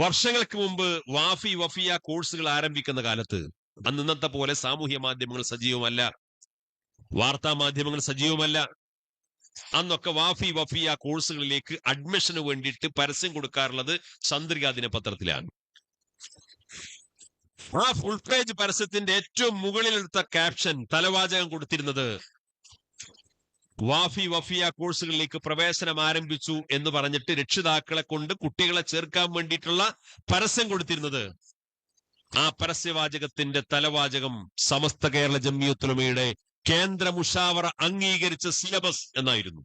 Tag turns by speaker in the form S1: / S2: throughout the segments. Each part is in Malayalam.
S1: വർഷങ്ങൾക്ക് മുമ്പ് വാഫി വഫിയ കോഴ്സുകൾ ആരംഭിക്കുന്ന കാലത്ത് അന്ന് ഇന്നത്തെ പോലെ സാമൂഹ്യ മാധ്യമങ്ങൾ സജീവമല്ല. വാർത്താ മാധ്യമങ്ങൾ സജീവമല്ല. അന്നൊക്കെ വാഫി വഫിയ കോഴ്സുകളിലേക്ക് അഡ്മിഷന് വേണ്ടിയിട്ട് പരസ്യം കൊടുക്കാറുള്ളത് ചന്ദ്രിക ദിനപത്രത്തിലാണ്. ആ ഫുൾ പേജ് പരസ്യത്തിന്റെ ഏറ്റവും മുകളിലെടുത്ത ക്യാപ്ഷൻ തലവാചകം കൊടുത്തിരുന്നത് വാഫി വഫിയ കോഴ്സുകളിലേക്ക് പ്രവേശനം ആരംഭിച്ചു എന്ന് പറഞ്ഞിട്ട് രക്ഷിതാക്കളെ കൊണ്ട് കുട്ടികളെ ചേർക്കാൻ വേണ്ടിയിട്ടുള്ള പരസ്യം കൊടുത്തിരുന്നത്. ആ പരസ്യവാചകത്തിന്റെ തലവാചകം സമസ്ത കേരള ജമ്മിയത്തുലമയുടെ കേന്ദ്ര മുഷാവറ അംഗീകരിച്ച സിലബസ് എന്നായിരുന്നു.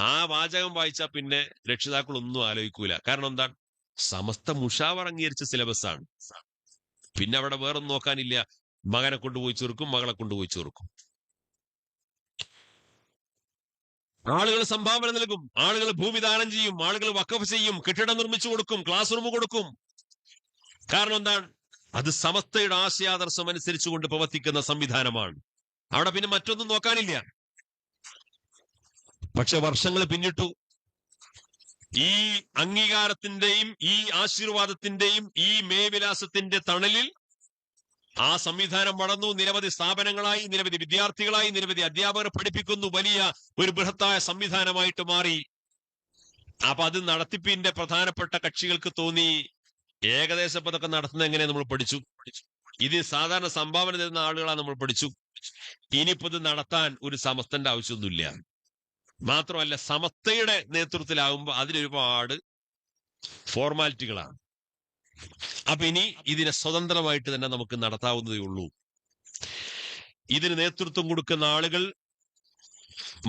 S1: ആ വാചകം വായിച്ചാൽ പിന്നെ രക്ഷിതാക്കൾ ഒന്നും ആലോചിക്കൂല. കാരണം എന്താണ്? സമസ്ത മുഷാവർ അംഗീകരിച്ച സിലബസ് ആണ് പിന്നെ അവിടെ വേറൊന്നും നോക്കാനില്ല. മകനെ കൊണ്ടുപോയി ചേർക്കും മകളെ കൊണ്ടുപോയി ചേർക്കും. ആളുകൾ സംഭാവന നൽകും. ആളുകൾ ഭൂമി ദാനം ചെയ്യും. ആളുകൾ വക്കഫ് ചെയ്യും. കെട്ടിടം നിർമ്മിച്ചു കൊടുക്കും. ക്ലാസ് റൂം കൊടുക്കും. കാരണം എന്താണ്? അത് സമസ്തയുടെ ആശയാദർശം അനുസരിച്ചുകൊണ്ട് പ്രവർത്തിക്കുന്ന സംവിധാനമാണ്. അവിടെ പിന്നെ മറ്റൊന്നും നോക്കാനില്ല. പക്ഷെ വർഷങ്ങൾ പിന്നിട്ടു. ഈ അംഗീകാരത്തിന്റെയും ഈ ആശീർവാദത്തിന്റെയും ഈ മേവിലാസത്തിന്റെ തണലിൽ ആ സംവിധാനം വളർന്നു. നിരവധി സ്ഥാപനങ്ങളായി നിരവധി വിദ്യാർത്ഥികളായി നിരവധി അധ്യാപകർ പഠിപ്പിക്കുന്നു. വലിയ ഒരു ബൃഹത്തായ സംവിധാനമായിട്ട് മാറി. അപ്പൊ അത് നടത്തിപ്പിന്റെ പ്രധാനപ്പെട്ട കക്ഷികൾക്ക് തോന്നി. ഏകദേശ പതൊക്കെ നടത്തുന്ന എങ്ങനെ നമ്മൾ പഠിച്ചു? ഇത് സാധാരണ സംഭാവന തരുന്ന ആളുകളാണ് നമ്മൾ പഠിച്ചു. ഇനിയിപ്പോ ഇത് നടത്താൻ ഒരു സമസ്തന്റെ ആവശ്യമൊന്നുമില്ല. മാത്രമല്ല സമസ്തയുടെ നേതൃത്വത്തിലാകുമ്പോൾ അതിലൊരുപാട് ഫോർമാലിറ്റികളാണ് അപ്പൊ ഇനി ഇതിനെ സ്വതന്ത്രമായിട്ട് തന്നെ നമുക്ക് നടത്താവുന്നതേ ഉള്ളൂ. ഇതിന് നേതൃത്വം കൊടുക്കുന്ന ആളുകൾ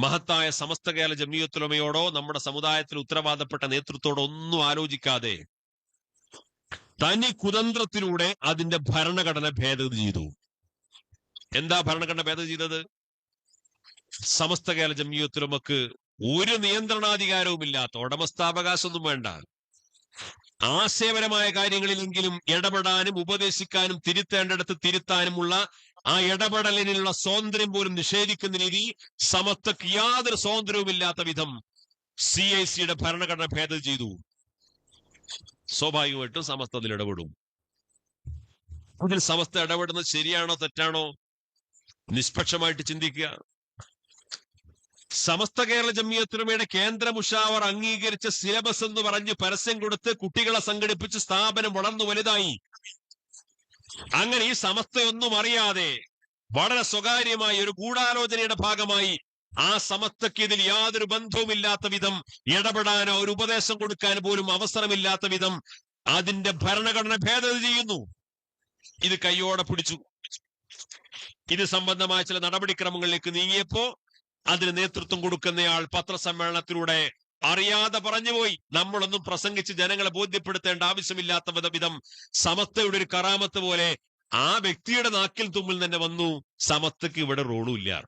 S1: മഹത്തായ സമസ്ത കേരള ജമിയത്തുലമയോടോ നമ്മുടെ സമുദായത്തിൽ ഉത്തരവാദപ്പെട്ട നേതൃത്വത്തോടോ ഒന്നും ആലോചിക്കാതെ തനി കുതന്ത്രത്തിലൂടെ അതിന്റെ ഭരണഘടന ഭേദഗതി ചെയ്തു. എന്താ ഭരണഘടന ഭേദഗതി ചെയ്തത്? സമസ്ത കേരള ജമിയത്തുലമക്ക് ഒരു നിയന്ത്രണാധികാരവും ഇല്ലാത്ത ഉടമസ്ഥാവകാശമൊന്നും വേണ്ട. ആശയപരമായ കാര്യങ്ങളിലെങ്കിലും ഇടപെടാനും ഉപദേശിക്കാനും തിരുത്തേണ്ടിടത്ത് തിരുത്താനുമുള്ള ആ ഇടപെടലിനുള്ള സ്വാതന്ത്ര്യം പോലും നിഷേധിക്കുന്ന രീതി സമത്വക്ക് യാതൊരു സ്വാതന്ത്ര്യവുമില്ലാത്ത വിധം സി ഐ സിയുടെ ഭരണഘടന ഭേദം ചെയ്തു. സ്വാഭാവികമായിട്ടും സമസ്ത അതിൽ ഇടപെടും. അതിൽ സമസ്ത ഇടപെടുന്നത് ശരിയാണോ തെറ്റാണോ? നിഷ്പക്ഷമായിട്ട് ചിന്തിക്കുക. സമസ്ത കേരള ജമിയത്തുലമയുടെ കേന്ദ്ര മുഷാവർ അംഗീകരിച്ച സിലബസ് എന്ന് പറഞ്ഞ് പരസ്യം കൊടുത്ത് കുട്ടികളെ സംഘടിപ്പിച്ച് സ്ഥാപനം വളർന്നു വലുതായി. അങ്ങനെ ഈ സമസ്തയൊന്നും അറിയാതെ വളരെ സ്വകാര്യമായ ഒരു ഗൂഢാലോചനയുടെ ഭാഗമായി ആ സമസ്തയ്ക്ക് ഇതിൽ യാതൊരു ബന്ധവുമില്ലാത്ത വിധം ഇടപെടാനോ ഒരു ഉപദേശം കൊടുക്കാൻ പോലും അവസരമില്ലാത്ത വിധം അതിന്റെ ഭരണഘടന ഭേദഗതി ചെയ്യുന്നു. ഇത് കയ്യോടെ പിടിച്ചു. ഇത് സംബന്ധമായ ചില നടപടിക്രമങ്ങളിലേക്ക് നീങ്ങിയപ്പോ അതിന് നേതൃത്വം കൊടുക്കുന്നയാൾ പത്രസമ്മേളനത്തിലൂടെ അറിയാതെ പറഞ്ഞുപോയി. നമ്മളൊന്നും പ്രസംഗിച്ച് ജനങ്ങളെ ബോധ്യപ്പെടുത്തേണ്ട ആവശ്യമില്ലാത്ത വിധ- സമസ്തയുടെ ഒരു കറാമത്ത് പോലെ ആ വ്യക്തിയുടെ നാക്കിൽ തുമ്പിൽ തന്നെ വന്നു. സമത്തക്ക് ഇവിടെ റോളും ഇല്ല.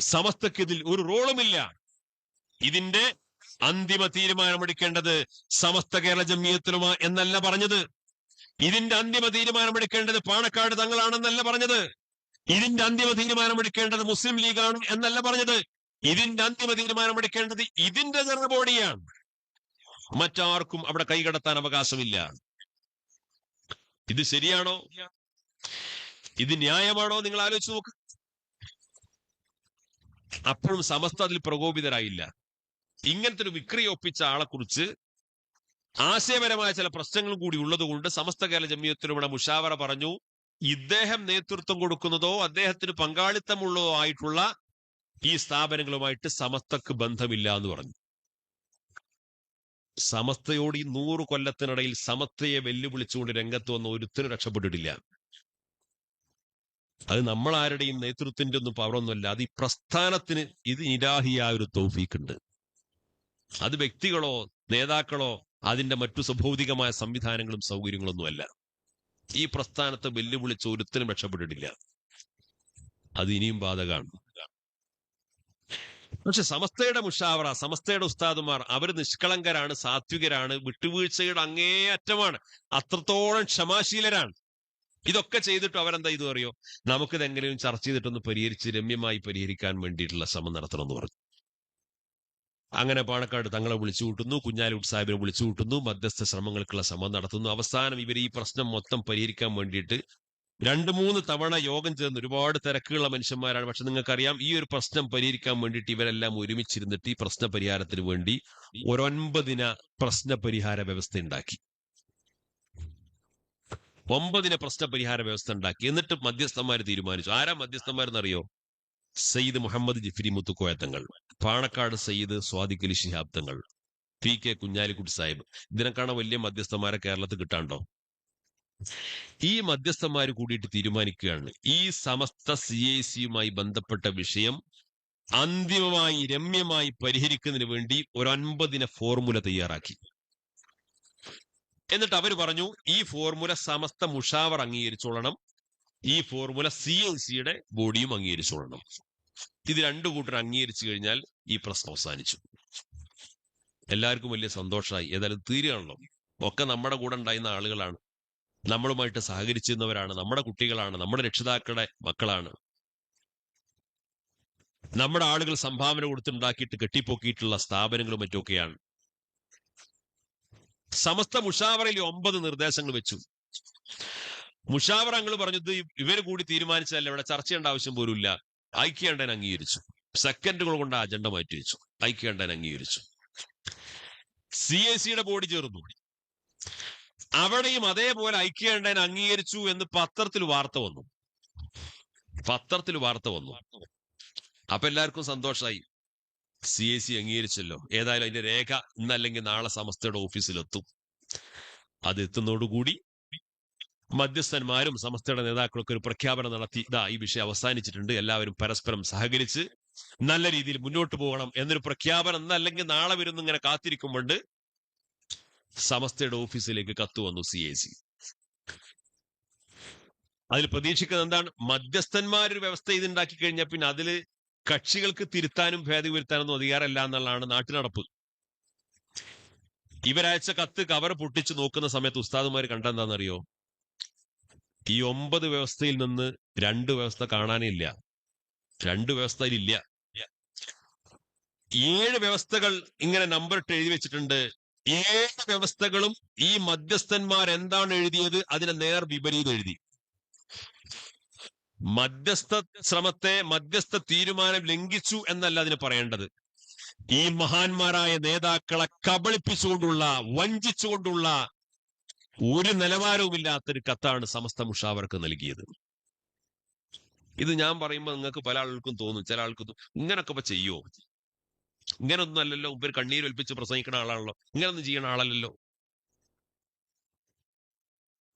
S1: സമസ്തക്ക് ഇതിൽ ഒരു റോളുമില്ല ഇതിന്റെ അന്തിമ തീരുമാനമെടുക്കേണ്ടത് സമസ്ത കേരള ജമ്മിയത്തിലുമാ എന്നല്ല പറഞ്ഞത്. ഇതിന്റെ അന്തിമ തീരുമാനമെടുക്കേണ്ടത് പാണക്കാട് തങ്ങളാണെന്നല്ല പറഞ്ഞത്. ഇതിന്റെ അന്തിമ തീരുമാനമെടുക്കേണ്ടത് മുസ്ലിം ലീഗാണ് എന്നല്ല പറഞ്ഞത്. ഇതിന്റെ അന്തിമ തീരുമാനമെടുക്കേണ്ടത് ഇതിന്റെ ജനറൽ ബോഡിയാണ്. മറ്റാർക്കും അവിടെ കൈകടത്താൻ അവകാശമില്ല. ഇത് ശരിയാണോ? ഇത് ന്യായമാണോ? നിങ്ങൾ ആലോചിച്ച് നോക്ക്. അപ്പോഴും സമസ്ത അതിൽ പ്രകോപിതരായില്ല. ഇങ്ങനത്തെ ഒരു വിക്രിയ ഒപ്പിച്ച ആളെ കുറിച്ച് ആശയപരമായ ചില പ്രശ്നങ്ങളും കൂടി ഉള്ളതുകൊണ്ട് സമസ്ത കേരള ജമ്മിയത്തിലൂടെ മുഷാവറ പറഞ്ഞു. ഇദ്ദേഹം നേതൃത്വം കൊടുക്കുന്നതോ അദ്ദേഹത്തിന് പങ്കാളിത്തമുള്ളതോ ആയിട്ടുള്ള ഈ സ്ഥാപനങ്ങളുമായിട്ട് സമസ്തക്ക് ബന്ധമില്ല എന്ന് പറഞ്ഞു. സമസ്തയോട് ഈ നൂറ് കൊല്ലത്തിനിടയിൽ സമസ്തയെ വെല്ലുവിളിച്ചുകൊണ്ട് രംഗത്ത് വന്ന ഒരുത്തിനും രക്ഷപ്പെട്ടിട്ടില്ല. അത് നമ്മൾ ആരുടെയും നേതൃത്വത്തിന്റെ ഒന്നും പവറൊന്നുമല്ല അത് ഈ പ്രസ്ഥാനത്തിന് ഇത് നിരാഹിയായ ഒരു തൗഫീക്ക് ഉണ്ട് അത് വ്യക്തികളോ നേതാക്കളോ അതിന്റെ മറ്റു സ്വഭൗതികമായ സംവിധാനങ്ങളും സൗകര്യങ്ങളൊന്നുമല്ല ഈ പ്രസ്ഥാനത്തെ വെല്ലുവിളിച്ച് ഒരുത്തിനും രക്ഷപ്പെട്ടിട്ടില്ല. അത് ഇനിയും ബാധകമാണ് പക്ഷെ സമസ്തയുടെ മുഷാവറ സമസ്തയുടെ ഉസ്താദുമാർ അവർ നിഷ്കളങ്കരാണ് സാത്വികരാണ് വിട്ടുവീഴ്ചയുടെ അങ്ങേയറ്റമാണ് അത്രത്തോളം ക്ഷമാശീലരാണ്. ഇതൊക്കെ ചെയ്തിട്ട് അവരെന്താ ഇത് അറിയോ നമുക്കിതെങ്ങനെയും ചർച്ച ചെയ്തിട്ടൊന്ന് പരിഹരിച്ച് രമ്യമായി പരിഹരിക്കാൻ വേണ്ടിയിട്ടുള്ള ശ്രമം നടത്തണം എന്ന് പറഞ്ഞു. അങ്ങനെ പാണക്കാട് തങ്ങളെ വിളിച്ചു കൂട്ടുന്നു കുഞ്ഞാലിക്കുട്ടി സാഹിബിനെ വിളിച്ചു കൂട്ടുന്നു മധ്യസ്ഥ ശ്രമങ്ങൾക്കുള്ള ശ്രമം നടത്തുന്നു. അവസാനം ഇവർ ഈ പ്രശ്നം മൊത്തം പരിഹരിക്കാൻ വേണ്ടിയിട്ട് രണ്ട് മൂന്ന് തവണ യോഗം ചേർന്ന് ഒരുപാട് തിരക്കുള്ള മനുഷ്യന്മാരാണ്. പക്ഷെ നിങ്ങൾക്കറിയാം ഈ ഒരു പ്രശ്നം പരിഹരിക്കാൻ വേണ്ടിയിട്ട് ഇവരെല്ലാം ഒരുമിച്ചിരുന്നിട്ട് ഈ പ്രശ്ന പരിഹാരത്തിന് വേണ്ടി ഒരൊൻപതിന പ്രശ്ന പരിഹാര വ്യവസ്ഥ ഉണ്ടാക്കി. ഒമ്പതിന പ്രശ്ന പരിഹാര വ്യവസ്ഥ ഉണ്ടാക്കി. എന്നിട്ട് മധ്യസ്ഥന്മാർ തീരുമാനിച്ചു. ആരാ മധ്യസ്ഥന്മാരെന്നറിയോ? Sayyid Muhammad Jifri മുത്തുക്കോയത്തങ്ങൾ Panakkad Sayyid Sadiqali Shihab Thangal P K Kunhalikutty Sahib. ഇതിനെക്കാണ വലിയ മധ്യസ്ഥന്മാരെ കേരളത്തിൽ കിട്ടാണ്ടോ? ഈ മധ്യസ്ഥന്മാർ കൂടിയിട്ട് തീരുമാനിക്കുകയാണ്. ഈ സമസ്ത സി ഐ സിയുമായി ബന്ധപ്പെട്ട വിഷയം അന്തിമമായി രമ്യമായി പരിഹരിക്കുന്നതിന് വേണ്ടി ഒരു അൻപതിന ഫോർമുല തയ്യാറാക്കി. എന്നിട്ട് അവർ പറഞ്ഞു ഈ ഫോർമുല സമസ്ത മുഷാവർ അംഗീകരിച്ചോളണം. ഈ ഫോർമുല സി ഐ സിയുടെ ബോഡിയും അംഗീകരിച്ചോളണം. ഇത് രണ്ടു കൂട്ടർ അംഗീകരിച്ചു കഴിഞ്ഞാൽ ഈ പ്രശ്നം അവസാനിച്ചു. എല്ലാവർക്കും വലിയ സന്തോഷമായി ഏതായാലും തീരുകയാണല്ലോ. ഒക്കെ നമ്മുടെ കൂടെ ഉണ്ടായിരുന്ന ആളുകളാണ്. നമ്മളുമായിട്ട് സഹകരിച്ചിരുന്നവരാണ്. നമ്മുടെ കുട്ടികളാണ്. നമ്മുടെ രക്ഷിതാക്കളുടെ മക്കളാണ്. നമ്മുടെ ആളുകൾ സംഭാവന കൊടുത്തുണ്ടാക്കിയിട്ട് കെട്ടിപ്പൊക്കിയിട്ടുള്ള സ്ഥാപനങ്ങളും മറ്റൊക്കെയാണ് സമസ്ത മുഷാവറയിൽ ഒമ്പത് നിർദ്ദേശങ്ങൾ വെച്ചു. മുഷാവറങ്ങൾ പറഞ്ഞത് ഇവർ കൂടി തീരുമാനിച്ചതല്ല. ഇവിടെ ചർച്ച ചെയ്യേണ്ട ആവശ്യം പോലുമില്ല. ഐക്യണ്ടൻ അംഗീകരിച്ചു. സെക്കൻഡുകൾ കൊണ്ട് അജണ്ട മാറ്റി വെച്ചു ഐക്യണ്ഠൻ അംഗീകരിച്ചു സി എ സിയുടെ ബോഡി ചേർന്നു. അവിടെയും അതേപോലെ ഐക്യണ്ഠൻ അംഗീകരിച്ചു എന്ന് പത്രത്തിൽ വാർത്ത വന്നു. പത്രത്തിൽ വാർത്ത വന്നു. അപ്പൊ എല്ലാവർക്കും സന്തോഷമായി സി എ സി അംഗീകരിച്ചല്ലോ. ഏതായാലും അതിന്റെ രേഖ ഇന്നല്ലെങ്കിൽ നാളെ സമസ്തയുടെ ഓഫീസിലെത്തും അത് എത്തുന്നതോടുകൂടി മധ്യസ്ഥന്മാരും സമസ്തയുടെ നേതാക്കളൊക്കെ ഒരു പ്രഖ്യാപനം നടത്തി. ഇതാ ഈ വിഷയം അവസാനിച്ചിട്ടുണ്ട്. എല്ലാവരും പരസ്പരം സഹകരിച്ച് നല്ല രീതിയിൽ മുന്നോട്ട് പോകണം എന്നൊരു പ്രഖ്യാപനം എന്നല്ലെങ്കിൽ നാളെ വരുന്ന ഇങ്ങനെ കാത്തിരിക്കുമ്പോണ്ട്. സമസ്തയുടെ ഓഫീസിലേക്ക് കത്ത് വന്നു സി എ സി അതിൽ പ്രതീക്ഷിക്കുന്നത് എന്താണ്? മധ്യസ്ഥന്മാരൊരു വ്യവസ്ഥ ഇതുണ്ടാക്കി കഴിഞ്ഞാൽ പിന്നെ അതിൽ കക്ഷികൾക്ക് തിരുത്താനും ഭേദഗതി വരുത്താനൊന്നും അധികാരമല്ല എന്നുള്ളതാണ് നാട്ടിനടപ്പ്. ഇവരയച്ച കത്ത് കവർ പൊട്ടിച്ച് നോക്കുന്ന സമയത്ത് ഉസ്താദുമാർ കണ്ടെന്താണെന്നറിയോ? ഈ ഒമ്പത് വ്യവസ്ഥയിൽ നിന്ന് രണ്ട് വ്യവസ്ഥ കാണാനില്ല. രണ്ട് വ്യവസ്ഥയിലില്ല. ഏഴ് വ്യവസ്ഥകൾ ഇങ്ങനെ നമ്പർ ഇട്ട് എഴുതി വെച്ചിട്ടുണ്ട്. ഏഴ് വ്യവസ്ഥകളും ഈ മധ്യസ്ഥന്മാർ എന്താണ് എഴുതിയത്? അതിനെ നേർ വിപരീതം എഴുതി. മധ്യസ്ഥ ശ്രമത്തെ മധ്യസ്ഥ തീരുമാനം ലംഘിച്ചു എന്നല്ല അതിന് പറയേണ്ടത്. ഈ മഹാന്മാരായ നേതാക്കളെ കബളിപ്പിച്ചുകൊണ്ടുള്ള വഞ്ചിച്ചുകൊണ്ടുള്ള ഒരു നിലവാരവുമില്ലാത്തൊരു കത്താണ് സമസ്ത മുഷാവർക്ക് നൽകിയത്. ഇത് ഞാൻ പറയുമ്പോൾ നിങ്ങൾക്ക് പല ആളുകൾക്കും തോന്നും ചില ആൾക്ക് ഇങ്ങനൊക്കെ ഇപ്പൊ ചെയ്യുമോ ഇങ്ങനൊന്നും അല്ലല്ലോ ഇവർ കണ്ണീർ ഒൽപ്പിച്ച് പ്രസംഗിക്കുന്ന ആളാണല്ലോ ഇങ്ങനൊന്നും ചെയ്യണ ആളല്ലല്ലോ.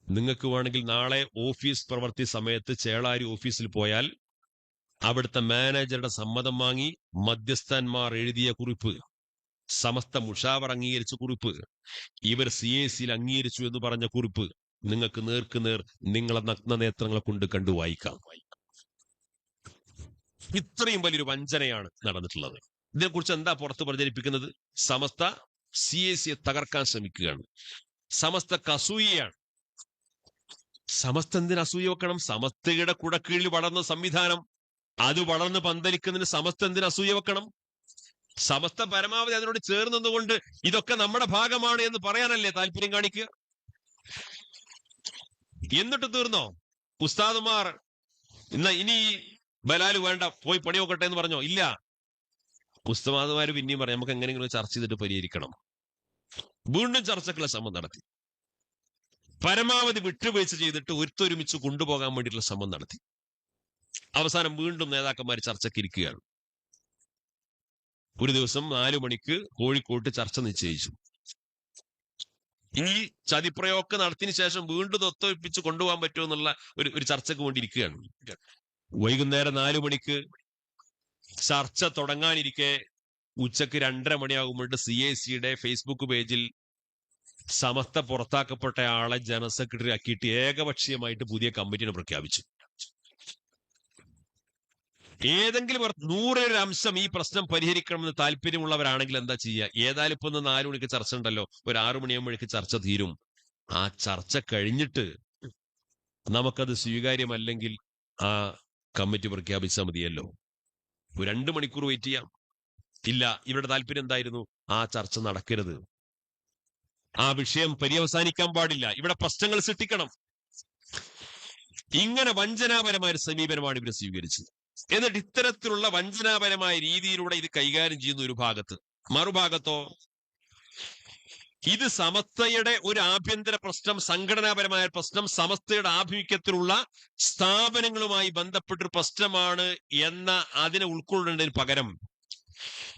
S1: നിങ്ങൾക്ക് വേണമെങ്കിൽ നാളെ ഓഫീസ് പ്രവർത്തി സമയത്ത് ചേളാരി ഓഫീസിൽ പോയാൽ അവിടുത്തെ മാനേജറുടെ സമ്മതം വാങ്ങി മധ്യസ്ഥന്മാർ എഴുതിയ കുറിപ്പ് സമസ്ത മുഷാവർ അംഗീകരിച്ച കുറിപ്പ്. ഇവർ സി എ സിയിൽ അംഗീകരിച്ചു എന്ന് പറഞ്ഞ കുറിപ്പ്. നിങ്ങൾക്ക് നേർക്ക് നേർ നിങ്ങളെ നഗ്ന നേത്രങ്ങളെ കൊണ്ട് കണ്ടു വായിക്കാം. ഇത്രയും വലിയൊരു വഞ്ചനയാണ് നടന്നിട്ടുള്ളത്. ഇതിനെക്കുറിച്ച് എന്താ പുറത്ത് പ്രചരിപ്പിക്കുന്നത്? സമസ്ത സി എ സിയെ തകർക്കാൻ ശ്രമിക്കുകയാണ്. സമസ്ത കസൂയയാണ്. സമസ്ത എന്തിന് അസൂയ വെക്കണം? സമസ്തയുടെ കുടക്കീഴിൽ വളർന്ന സംവിധാനം. അത് വളർന്ന് പന്തലിക്കുന്നതിന് സമസ്ത എന്തിന് അസൂയ വെക്കണം? സമസ്ത പരമാവധി അതിനോട് ചേർന്നതുകൊണ്ട് ഇതൊക്കെ നമ്മുടെ ഭാഗമാണ് എന്ന് പറയാനല്ലേ താല്പര്യം കാണിക്കുക? എന്നിട്ട് തീർന്നോ? ഉസ്താദുമാർ ഇന്ന ഇനി ബലാൽ വേണ്ട പോയി പണി നോക്കട്ടെ എന്ന് പറഞ്ഞോ? ഇല്ല. ഉസ്താദുമാര് പിന്നെയും പറയാം നമുക്ക് എങ്ങനെയെങ്കിലും ചർച്ച ചെയ്തിട്ട് പരിഹരിക്കണം. വീണ്ടും ചർച്ചക്കുള്ള ശ്രമം നടത്തി. പരമാവധി വിട്ടുവീഴ്ച ചെയ്തിട്ട് ഒരുത്തൊരുമിച്ച് കൊണ്ടുപോകാൻ വേണ്ടിയിട്ടുള്ള ശ്രമം നടത്തി. അവസാനം വീണ്ടും നേതാക്കന്മാർ ചർച്ചയ്ക്ക് ഇരിക്കുകയാണ്. ഒരു ദിവസം നാലു മണിക്ക് കോഴിക്കോട്ട് ചർച്ച നിശ്ചയിച്ചു. ഈ ചതിപ്രയോഗം നടത്തിയ ശേഷം വീണ്ടും ഒത്തൊപ്പിച്ച് കൊണ്ടുപോകാൻ പറ്റുമോ എന്നുള്ള ഒരു ഒരു ചർച്ചക്ക് വേണ്ടിയിരിക്കുകയാണ് വൈകുന്നേരം നാലു മണിക്ക് ചർച്ച തുടങ്ങാനിരിക്കെ ഉച്ചയ്ക്ക് രണ്ടര മണിയാകുമ്പോൾ സി എ സിയുടെ ഫേസ്ബുക്ക് പേജിൽ സമസ്ത പുറത്താക്കപ്പെട്ട ആളെ ജനറൽ സെക്രട്ടറി ആക്കിയിട്ട് ഏകപക്ഷീയമായിട്ട് പുതിയ കമ്മിറ്റിനെ പ്രഖ്യാപിച്ചു. ഏതെങ്കിലും ഒരു നൂറൊരു അംശം ഈ പ്രശ്നം പരിഹരിക്കണമെന്ന് താല്പര്യമുള്ളവരാണെങ്കിൽ എന്താ ചെയ്യുക? ഏതായാലും ഇപ്പൊ ഒന്ന് നാലു മണിക്ക് ചർച്ച ഉണ്ടല്ലോ. ഒരു ആറു മണിയാകുമ്പോഴേക്ക് ചർച്ച തീരും. ആ ചർച്ച കഴിഞ്ഞിട്ട് നമുക്കത് സ്വീകാര്യമല്ലെങ്കിൽ ആ കമ്മിറ്റി പ്രഖ്യാപിച്ചാൽ മതിയല്ലോ. രണ്ടു മണിക്കൂർ വെയിറ്റ് ചെയ്യാം. ഇല്ല ഇവരുടെ താല്പര്യം എന്തായിരുന്നു? ആ ചർച്ച നടക്കരുത്. ആ വിഷയം പര്യവസാനിക്കാൻ പാടില്ല. ഇവിടെ പ്രശ്നങ്ങൾ സൃഷ്ടിക്കണം. ഇങ്ങനെ വഞ്ചനാപരമായ ഒരു സമീപനമാണ് ഇവർ സ്വീകരിച്ചത്. എന്നിട്ട് ഇത്തരത്തിലുള്ള വഞ്ചനാപരമായ രീതിയിലൂടെ ഇത് കൈകാര്യം ചെയ്യുന്ന ഒരു ഭാഗത്ത്. മറുഭാഗത്തോ ഇത് സമസ്തയുടെ ഒരു ആഭ്യന്തര പ്രശ്നം സംഘടനാപരമായ പ്രശ്നം സമസ്തയുടെ ആഭിമുഖ്യത്തിലുള്ള സ്ഥാപനങ്ങളുമായി ബന്ധപ്പെട്ടൊരു പ്രശ്നമാണ് എന്ന അതിനെ ഉൾക്കൊള്ളേണ്ടതിന് പകരം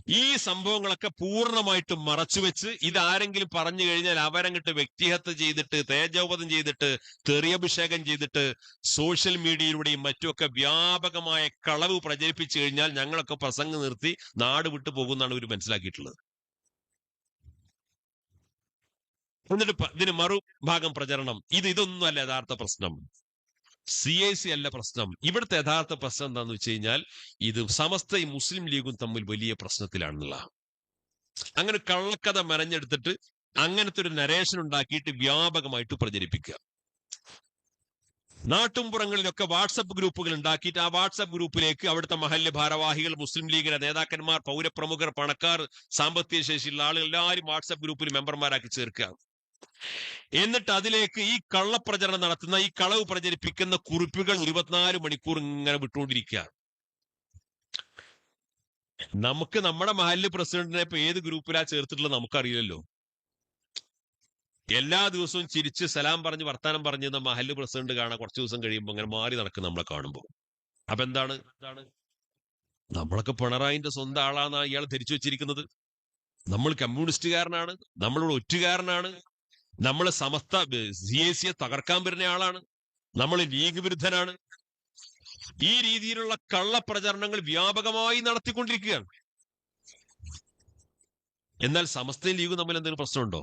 S1: ഈ സംഭവങ്ങളൊക്കെ പൂർണമായിട്ട് മറച്ചുവെച്ച് ഇത് ആരെങ്കിലും പറഞ്ഞു കഴിഞ്ഞാൽ അവരങ്ങിട്ട് വ്യക്തിഹത്യ ചെയ്തിട്ട് തേജോവധം ചെയ്തിട്ട് തെറിയഭിഷേകം ചെയ്തിട്ട് സോഷ്യൽ മീഡിയയിലൂടെയും മറ്റുമൊക്കെ വ്യാപകമായ കളവ് പ്രചരിപ്പിച്ചു കഴിഞ്ഞാൽ ഞങ്ങളൊക്കെ പ്രസംഗം നിർത്തി നാട് വിട്ടു പോകുന്നതാണ് ഇവർ മനസ്സിലാക്കിയിട്ടുള്ളത്. എന്നിട്ട് ഇതിന് മറുഭാഗം പ്രചരണം. ഇത് ഇതൊന്നും അല്ല യഥാർത്ഥ പ്രശ്നം. സി ഐ സി അല്ല പ്രശ്നം. ഇവിടുത്തെ യഥാർത്ഥ പ്രശ്നം എന്താന്ന് വെച്ച് കഴിഞ്ഞാൽ ഇത് സമസ്ത ഈ മുസ്ലിം ലീഗും തമ്മിൽ വലിയ പ്രശ്നത്തിലാണെന്നുള്ള അങ്ങനെ കള്ളക്കഥ മെനഞ്ഞെടുത്തിട്ട് അങ്ങനത്തെ ഒരു നരേഷൻ ഉണ്ടാക്കിയിട്ട് വ്യാപകമായിട്ട് പ്രചരിപ്പിക്കുക. നാട്ടുംപുറങ്ങളിലൊക്കെ വാട്സപ്പ് ഗ്രൂപ്പുകൾ ഉണ്ടാക്കിയിട്ട് ആ വാട്സപ്പ് ഗ്രൂപ്പിലേക്ക് അവിടുത്തെ മഹല്ല് ഭാരവാഹികൾ മുസ്ലിം ലീഗിലെ നേതാക്കന്മാർ പൗരപ്രമുഖർ പണക്കാർ സാമ്പത്തിക ശേഷിയുള്ള ആളുകൾ എല്ലാവരും വാട്സപ്പ് ഗ്രൂപ്പിൽ മെമ്പർമാരാക്കി ചേർക്കുക. എന്നിട്ട് അതിലേക്ക് ഈ കള്ളപ്രചരണം നടത്തുന്ന ഈ കളവ് പ്രചരിപ്പിക്കുന്ന കുറിപ്പുകൾ ഇരുപത്തിനാല് മണിക്കൂർ ഇങ്ങനെ വിട്ടുകൊണ്ടിരിക്കുകയാണ്. നമുക്ക് നമ്മുടെ മഹല്ല് പ്രസിഡന്റിനെ ഇപ്പൊ ഏത് ഗ്രൂപ്പിലാ ചേർത്തിട്ടുള്ളത് നമുക്കറിയില്ലല്ലോ. എല്ലാ ദിവസവും ചിരിച്ച് സലാം പറഞ്ഞ് വർത്താനം പറഞ്ഞ് മഹല്ല് പ്രസിഡന്റ് കാണാൻ കുറച്ച് ദിവസം കഴിയുമ്പോൾ അങ്ങനെ മാറി നടക്കും നമ്മളെ കാണുമ്പോൾ അപ്പൊ എന്താണ്? എന്താണ്? നമ്മളൊക്കെ പിണറായിന്റെ സ്വന്തം ആളാണ് ഇയാൾ ധരിച്ചു വെച്ചിരിക്കുന്നത്. നമ്മൾ കമ്മ്യൂണിസ്റ്റുകാരനാണ്. നമ്മളൊരു ഒറ്റുകാരനാണ്. നമ്മൾ സമസ്ത സി എ സിയെ തകർക്കാൻ വരുന്ന ആളാണ്. നമ്മൾ ലീഗ് വിരുദ്ധനാണ്. ഈ രീതിയിലുള്ള കള്ളപ്രചരണങ്ങൾ വ്യാപകമായി നടത്തിക്കൊണ്ടിരിക്കുകയാണ്. എന്നാൽ സമസ്തയും ലീഗും തമ്മിൽ എന്തെങ്കിലും പ്രശ്നമുണ്ടോ?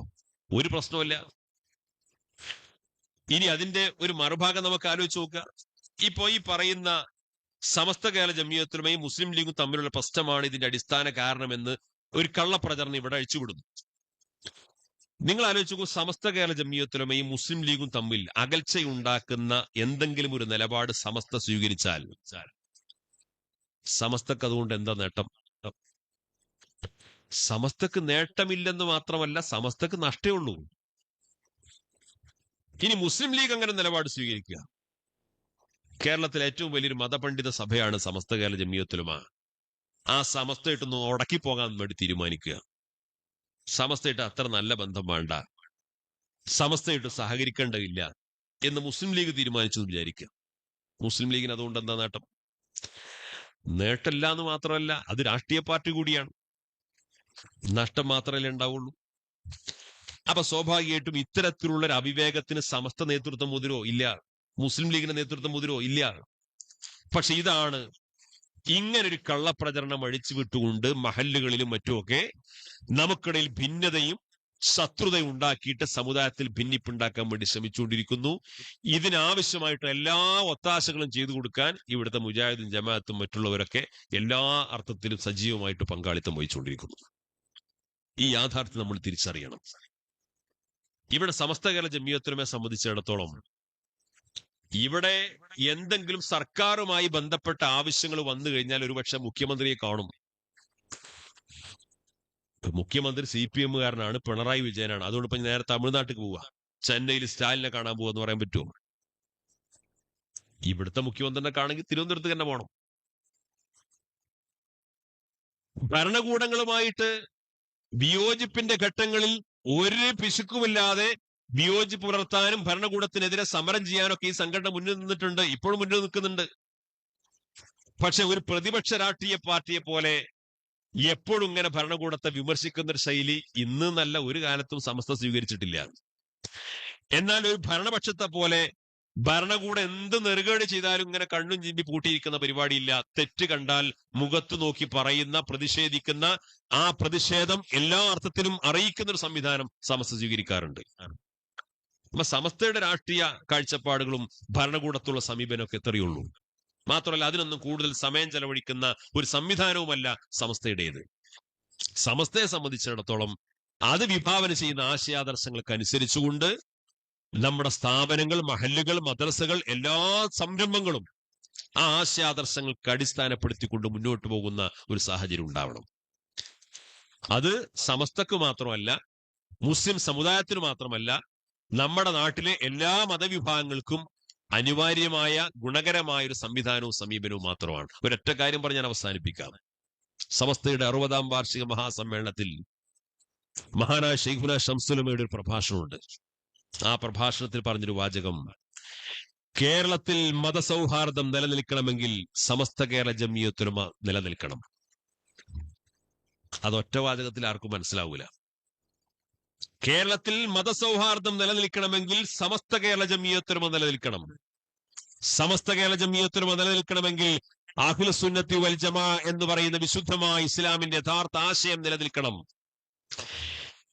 S1: ഒരു പ്രശ്നമല്ല ഇനി അതിന്റെ ഒരു മറുഭാഗം നമുക്ക് ആലോചിച്ച് നോക്കുക ഇപ്പോ ഈ പറയുന്ന സമസ്ത കേരള ജമിയത്തുലമയും മുസ്ലിം ലീഗും തമ്മിലുള്ള പ്രശ്നമാണ് ഇതിന്റെ അടിസ്ഥാന കാരണമെന്ന് ഒരു കള്ളപ്രചരണം ഇവിടെ അഴിച്ചുവിടുന്നു. നിങ്ങൾ ആലോചിച്ചു സമസ്ത കേരള ജമിയത്തുലമയും മുസ്ലിം ലീഗും തമ്മിൽ അകൽച്ചയുണ്ടാക്കുന്ന എന്തെങ്കിലും ഒരു നിലപാട് സമസ്ത സ്വീകരിച്ചാൽ സമസ്തക്ക് അതുകൊണ്ട് എന്താ നേട്ടം? സമസ്തക്ക് നേട്ടമില്ലെന്ന് മാത്രമല്ല സമസ്തക്ക് നഷ്ടേ ഉള്ളൂ. ഇനി മുസ്ലിം ലീഗ് അങ്ങനെ നിലപാട് സ്വീകരിക്കുക. കേരളത്തിലെ ഏറ്റവും വലിയൊരു മതപണ്ഡിത സഭയാണ് സമസ്ത കേരള ജമിയത്തുലമ. ആ സമസ്തയിട്ടൊന്ന് ഉടക്കി പോകാൻ വേണ്ടി തീരുമാനിക്കുക. സമസ്തയിട്ട് അത്ര നല്ല ബന്ധം വേണ്ട. സമസ്തയിട്ട് സഹകരിക്കേണ്ടതില്ല എന്ന് മുസ്ലിം ലീഗ് തീരുമാനിച്ചെന്ന് വിചാരിക്കുക. മുസ്ലിം ലീഗിന് അതുകൊണ്ട് എന്താ നേട്ടം? നേട്ടമില്ല എന്ന് മാത്രമല്ല അത് രാഷ്ട്രീയ പാർട്ടി കൂടിയാണ്. നഷ്ടം മാത്രമല്ലേ ഉണ്ടാവുള്ളൂ. അപ്പൊ സ്വാഭാവികമായിട്ടും ഇത്തരത്തിലുള്ള ഒരു അവിവേകത്തിന് സമസ്ത നേതൃത്വം മുതിരോ? ഇല്ല. മുസ്ലിം ലീഗിന്റെ നേതൃത്വം മുതിരോ? ഇല്ല. പക്ഷെ ഇതാണ് ഇങ്ങനൊരു കള്ളപ്രചരണം അഴിച്ചു വിട്ടുകൊണ്ട് മഹല്ലുകളിലും മറ്റുമൊക്കെ നമുക്കിടയിൽ ഭിന്നതയും ശത്രുതയും ഉണ്ടാക്കിയിട്ട് സമുദായത്തിൽ ഭിന്നിപ്പുണ്ടാക്കാൻ വേണ്ടി ശ്രമിച്ചുകൊണ്ടിരിക്കുന്നു. ഇതിനാവശ്യമായിട്ട് എല്ലാ ഒത്താശകളും ചെയ്തു കൊടുക്കാൻ ഇവിടുത്തെ മുജാഹിദും ജമാഅത്തും മറ്റുള്ളവരൊക്കെ എല്ലാ അർത്ഥത്തിലും സജീവമായിട്ട് പങ്കാളിത്തം വഹിച്ചുകൊണ്ടിരിക്കുന്നു. ഈ യാഥാർത്ഥ്യം നമ്മൾ തിരിച്ചറിയണം. ഇവിടെ സമസ്ത കേരള ജമിയത്തുലമെ സംബന്ധിച്ചിടത്തോളം ഇവിടെ എന്തെങ്കിലും സർക്കാരുമായി ബന്ധപ്പെട്ട ആവശ്യങ്ങൾ വന്നു കഴിഞ്ഞാൽ ഒരുപക്ഷെ മുഖ്യമന്ത്രിയെ കാണും. മുഖ്യമന്ത്രി സി പി എമ്മുകാരനാണ് പിണറായി വിജയനാണ്. അതുകൊണ്ട് ഇപ്പൊ നേരെ തമിഴ്നാട്ടിൽ പോവുക ചെന്നൈയിൽ സ്റ്റാലിനെ കാണാൻ പോവുക എന്ന് പറയാൻ പറ്റുമോ? ഇവിടുത്തെ മുഖ്യമന്ത്രിനെ കാണെങ്കിൽ തിരുവനന്തപുരത്ത് തന്നെ പോകണം ഭരണകൂടങ്ങളുമായിട്ട് വിയോജിപ്പിന്റെ ഘട്ടങ്ങളിൽ ഒരു പിശുക്കുമില്ലാതെ വിയോജിപ്പ് പുലർത്താനും ഭരണകൂടത്തിനെതിരെ സമരം ചെയ്യാനൊക്കെ ഈ സംഘടന മുന്നിൽ നിന്നിട്ടുണ്ട്. ഇപ്പോഴും മുന്നിൽ നിൽക്കുന്നുണ്ട്. പക്ഷെ ഒരു പ്രതിപക്ഷ രാഷ്ട്രീയ പാർട്ടിയെ പോലെ എപ്പോഴും ഇങ്ങനെ ഭരണകൂടത്തെ വിമർശിക്കുന്ന ഒരു ശൈലി ഇന്ന് നല്ല ഒരു കാലത്തും സമസ്ത സ്വീകരിച്ചിട്ടില്ല. എന്നാൽ ഒരു ഭരണപക്ഷത്തെ പോലെ ഭരണകൂടം എന്ത് നെറുകേട് ചെയ്താലും ഇങ്ങനെ കണ്ണും ചിമ്പി പൂട്ടിയിരിക്കുന്ന പരിപാടിയില്ല. തെറ്റ് കണ്ടാൽ മുഖത്ത് നോക്കി പറയുന്ന പ്രതിഷേധിക്കുന്ന ആ പ്രതിഷേധം എല്ലാ അർത്ഥത്തിലും അറിയിക്കുന്ന ഒരു സംവിധാനം സമസ്ത സ്വീകരിക്കാറുണ്ട്. അപ്പൊ സമസ്തയുടെ രാഷ്ട്രീയ കാഴ്ചപ്പാടുകളും ഭരണകൂടത്തുള്ള സമീപനമൊക്കെ എത്രയുള്ളൂ മാത്രമല്ല അതിനൊന്നും കൂടുതൽ സമയം ചെലവഴിക്കുന്ന ഒരു സംവിധാനവുമല്ല സമസ്തയുടേത്. സമസ്തയെ സംബന്ധിച്ചിടത്തോളം അത് വിഭാവന ചെയ്യുന്ന ആശയാദർശങ്ങൾക്ക് അനുസരിച്ചുകൊണ്ട് നമ്മുടെ സ്ഥാപനങ്ങൾ മഹല്ലുകൾ മദ്രസകൾ എല്ലാ സംരംഭങ്ങളും ആ ആശയാദർശങ്ങൾക്ക് അടിസ്ഥാനപ്പെടുത്തിക്കൊണ്ട് മുന്നോട്ട് പോകുന്ന ഒരു സാഹചര്യം ഉണ്ടാവണം. അത് സമസ്തക്ക് മാത്രമല്ല മുസ്ലിം സമുദായത്തിന് മാത്രമല്ല നമ്മുടെ നാട്ടിലെ എല്ലാ മതവിഭാഗങ്ങൾക്കും അനിവാര്യമായ ഗുണകരമായ ഒരു സംവിധാനവും സമീപനവും മാത്രമാണ്. ഒരൊറ്റ കാര്യം പറഞ്ഞ് ഞാൻ അവസാനിപ്പിക്കാം. സമസ്തയുടെ അറുപതാം വാർഷിക മഹാസമ്മേളനത്തിൽ മഹാനായ ഷെയ്ഖുന ഷംസുലമയുടെ ഒരു പ്രഭാഷണമുണ്ട്. ആ പ്രഭാഷണത്തിൽ പറഞ്ഞൊരു വാചകം. കേരളത്തിൽ മതസൗഹാർദ്ദം നിലനിൽക്കണമെങ്കിൽ സമസ്ത കേരള ജമിയത്തൊരുമ നിലനിൽക്കണം. അത് ഒറ്റ വാചകത്തിൽ ആർക്കും മനസ്സിലാവൂല. കേരളത്തിൽ മതസൗഹാർദ്ദം നിലനിൽക്കണമെങ്കിൽ സമസ്ത കേരള ജമിയത്തൊരുമ നിലനിൽക്കണം. സമസ്ത കേരള ജമിയത്തൊരുമ നിലനിൽക്കണമെങ്കിൽ അഖില സുന്നത്തി വൽ ജമാ എന്ന് പറയുന്ന വിശുദ്ധമായ ഇസ്ലാമിന്റെ യഥാർത്ഥ ആശയം നിലനിൽക്കണം.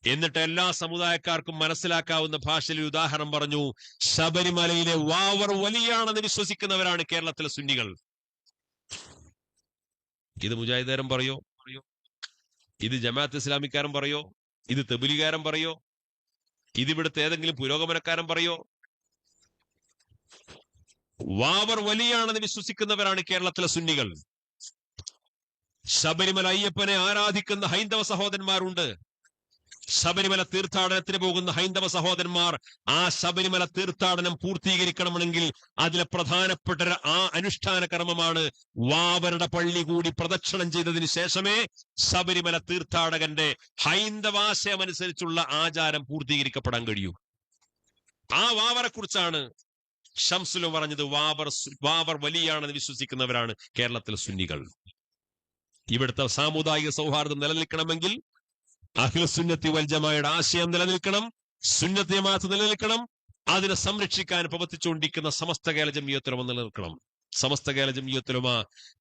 S1: എന്നിട്ട് എല്ലാ സമുദായക്കാർക്കും മനസ്സിലാക്കാവുന്ന ഭാഷയിൽ ഉദാഹരണം പറഞ്ഞു. ശബരിമലയിലെ വാവർ വലിയാണെന്ന് വിശ്വസിക്കുന്നവരാണ് കേരളത്തിലെ സുന്നികൾ. ഇത് മുജാഹിദേരം പറയോ? ഇത് ജമാഅത്ത് ഇസ്ലാമിക്കാരൻ പറയോ? ഇത് തെബുലികാരൻ പറയോ? ഇതിവിടുത്തെ ഏതെങ്കിലും പുരോഗമനക്കാരൻ പറയോ? വാവർ വലിയാണെന്ന് വിശ്വസിക്കുന്നവരാണ് കേരളത്തിലെ സുന്നികൾ. ശബരിമല അയ്യപ്പനെ ആരാധിക്കുന്ന ഹൈന്ദവ സഹോദരന്മാരുണ്ട്. ശബരിമല തീർത്ഥാടനത്തിന് പോകുന്ന ഹൈന്ദവ സഹോദരന്മാർ ആ ശബരിമല തീർത്ഥാടനം പൂർത്തീകരിക്കണമെങ്കിൽ അതിലെ പ്രധാനപ്പെട്ട ആ അനുഷ്ഠാന കർമ്മമാണ് വാവരുടെ പള്ളി കൂടി പ്രദക്ഷിണം ചെയ്തതിന് ശേഷമേ ശബരിമല തീർത്ഥാടകന്റെ ഹൈന്ദവാശയം അനുസരിച്ചുള്ള ആചാരം പൂർത്തീകരിക്കപ്പെടാൻ കഴിയൂ. ആ വാവറെ കുറിച്ചാണ് ഷംസുലും പറഞ്ഞത്. വാവർ വാവർ വലിയാണെന്ന് വിശ്വസിക്കുന്നവരാണ് കേരളത്തിലെ സുന്നികൾ. ഇവിടുത്തെ സാമുദായിക സൗഹാർദ്ദം നിലനിൽക്കണമെങ്കിൽ അഖിലസുന്നത്തി വൽജമായുടെ ആശയം നിലനിൽക്കണം സുന്നത്തി ജമാഅത്ത് നിലനിൽക്കണം അതിനെ സംരക്ഷിക്കാൻ പ്രവർത്തിച്ചുകൊണ്ടിരിക്കുന്ന സമസ്ത കേരള ജമിയത്തുലമ നിലനിൽക്കണം. സമസ്ത കേരള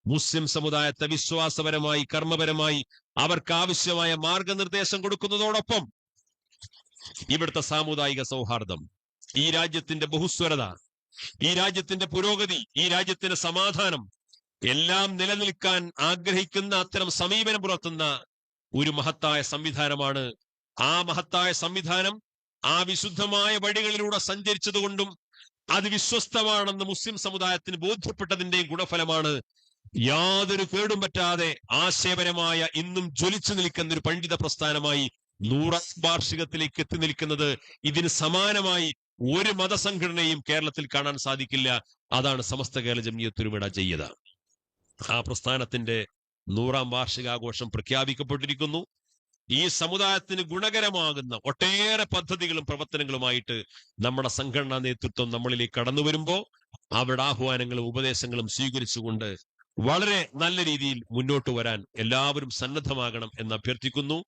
S1: മുസ്ലിം സമുദായത്തെ വിശ്വാസപരമായി കർമ്മപരമായി അവർക്ക് ആവശ്യമായ മാർഗനിർദ്ദേശം കൊടുക്കുന്നതോടൊപ്പം ഇവിടുത്തെ സാമുദായിക സൗഹാർദ്ദം ഈ രാജ്യത്തിന്റെ ബഹുസ്വരത ഈ രാജ്യത്തിന്റെ പുരോഗതി ഈ രാജ്യത്തിന്റെ സമാധാനം എല്ലാം നിലനിൽക്കാൻ ആഗ്രഹിക്കുന്ന അത്തരം സമീപനം പുലർത്തുന്ന ഒരു മഹത്തായ സംവിധാനമാണ്. ആ മഹത്തായ സംവിധാനം ആ വിശുദ്ധമായ വഴികളിലൂടെ സഞ്ചരിച്ചതുകൊണ്ടും അത് വിശ്വസ്തമാണെന്ന് മുസ്ലിം സമുദായത്തിന് ബോധ്യപ്പെട്ടതിന്റെയും ഗുണഫലമാണ്. യാതൊരു കേടും പറ്റാതെ ആശയപരമായ ഇന്നും ജ്വലിച്ചു നിൽക്കുന്ന ഒരു പണ്ഡിത പ്രസ്ഥാനമായി നൂറ വാർഷികത്തിലേക്ക് എത്തി നിൽക്കുന്നത് ഇതിന് സമാനമായി ഒരു മതസംഘടനയും കേരളത്തിൽ കാണാൻ സാധിക്കില്ല. അതാണ് സമസ്ത കേരള ജമിയത്തുരുമിട ചെയ്യത ആ പ്രസ്ഥാനത്തിന്റെ നൂറാം വാർഷികാഘോഷം പ്രഖ്യാപിക്കപ്പെട്ടിരിക്കുന്നു. ഈ സമുദായത്തിന് ഗുണകരമാകുന്ന ഒട്ടേറെ പദ്ധതികളും പ്രവർത്തനങ്ങളുമായിട്ട് നമ്മുടെ സംഘടനാ നേതൃത്വം നമ്മളിലേക്ക് കടന്നു വരുമ്പോൾ അവരുടെ ആഹ്വാനങ്ങളും ഉപദേശങ്ങളും സ്വീകരിച്ചുകൊണ്ട് വളരെ നല്ല രീതിയിൽ മുന്നോട്ട് വരാൻ എല്ലാവരും സന്നദ്ധമാകണം എന്ന് അഭ്യർത്ഥിക്കുന്നു.